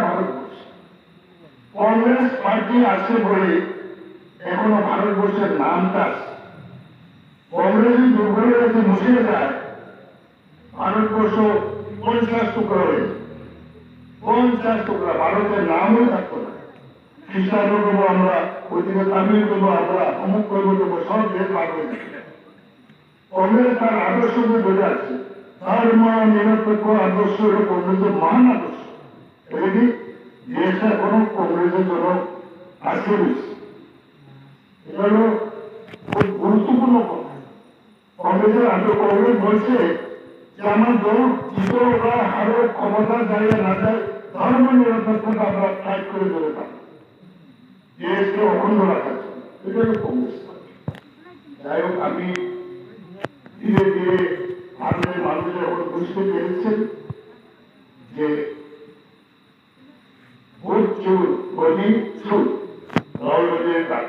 Bharatvarsha. Congress party আছে বলে এখনও ভারতবর্ষের নামটা আছে। কংগ্রেস দুর্বল যদি মুছে যায় ভারতবর্ষ পঞ্চাশ টুকরা হয়ে যাবে। পঞ্চাশ টুকরা, ভারতের নামও থাকতো না। খ্রিস্টান দেবো আমরা ওইদিকে তামিল দেবো আমরা, অমুক করব সব দেশ ভাগ হয়ে কংগ্রেস তার আদর্শকে বোঝাচ্ছে। ধর্ম নিরপেক্ষ আদর্শ হলো কংগ্রেসের মহান আদর্শ। এটা দেশটা কোনো কংগ্রেসের আছে বেশি। এটা খুব গুরুত্বপূর্ণ কংগ্রেসের আদর কংগ্রেস বলছে যে আমার দল ইতরা হারো ক্ষমতা যায় না যায়, ধর্ম নিরপেক্ষতা আমরা টাইট করে ধরে থাকি দেশকে অখণ্ড রাখার জন্য এটা হলো কংগ্রেস। যাই হোক, আমি ধীরে ধীরে ভারতের মানুষের এখন বুঝতে পেরেছেন যে ভোট চোর গদি চোর রাহুল গান্ধীর কাজ।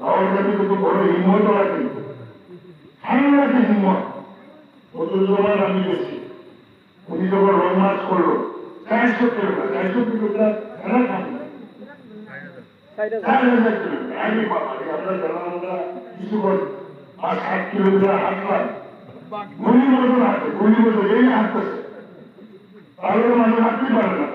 রাহুল গান্ধী কিন্তু বড় হিম্মত ওরা কিন্তু। সাংঘাতিক হিম্মত। প্রচুর আমি গেছি। উনি যখন রং মার্চ করল। চারশো কিলোমিটার চারশো কিলোমিটার খেলা থাকবে। চার হাজার কিলোমিটার আমি বাবা রে, আমরা যারা আমরা পাঁচ সাত কিলোমিটার হাঁটলাম গুলি মতন হাঁটে গুলি মতন এই হাঁটতেছে তাহলে মানুষ হাঁটতে পারে না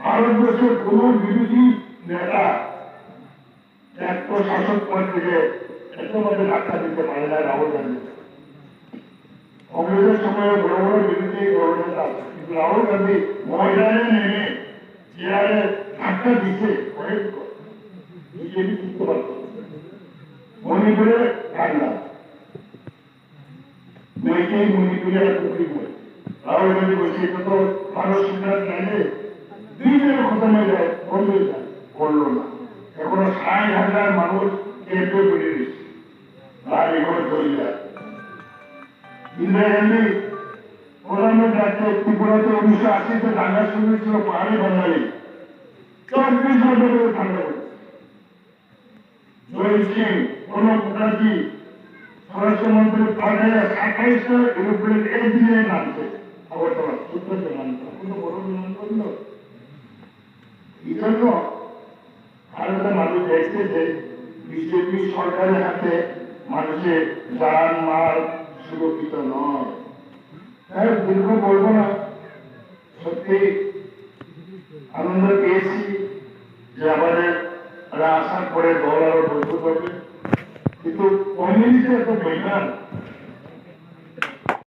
ভারতবর্ষের কোন বিরোধী নেতা এত শাসক থেকে এত মধ্যে ধাক্কা দিতে পারে না, রাহুল গান্ধী। কংগ্রেসের সময় বড় বড় রাহুল গান্ধী ময়দানে নেমে চেয়ারে ধাক্কা পারত মণিপুরে কান্না মেয়েকে মণিপুরে টুকরি করে রাহুল গান্ধী বলছে এটা তো ভারত নেয় দুই দিনের খতম যায় বন্ধ যায় করল না এখনও ষাট হাজার মানুষ কেন্দ্রে বেরিয়ে দিচ্ছে আর এখনও চলে যায় ইন্দিরা গান্ধী প্রধানমন্ত্রী আছে ত্রিপুরাতে উনিশশো আশিতে দাঙ্গা শুরু হয়েছিল পাহাড়ি বাঙালি। চব্বিশ বছর ধরে বিজেপি সরকারের হাতে মানুষের যান মাল সুরক্ষিত নয়। তাই দীর্ঘ বলব না। সত্যি আনন্দ পেয়েছি যে আমাদের আশা করে দল আরও মজবুত হবে কিন্তু কমিউনিটি এত বেকার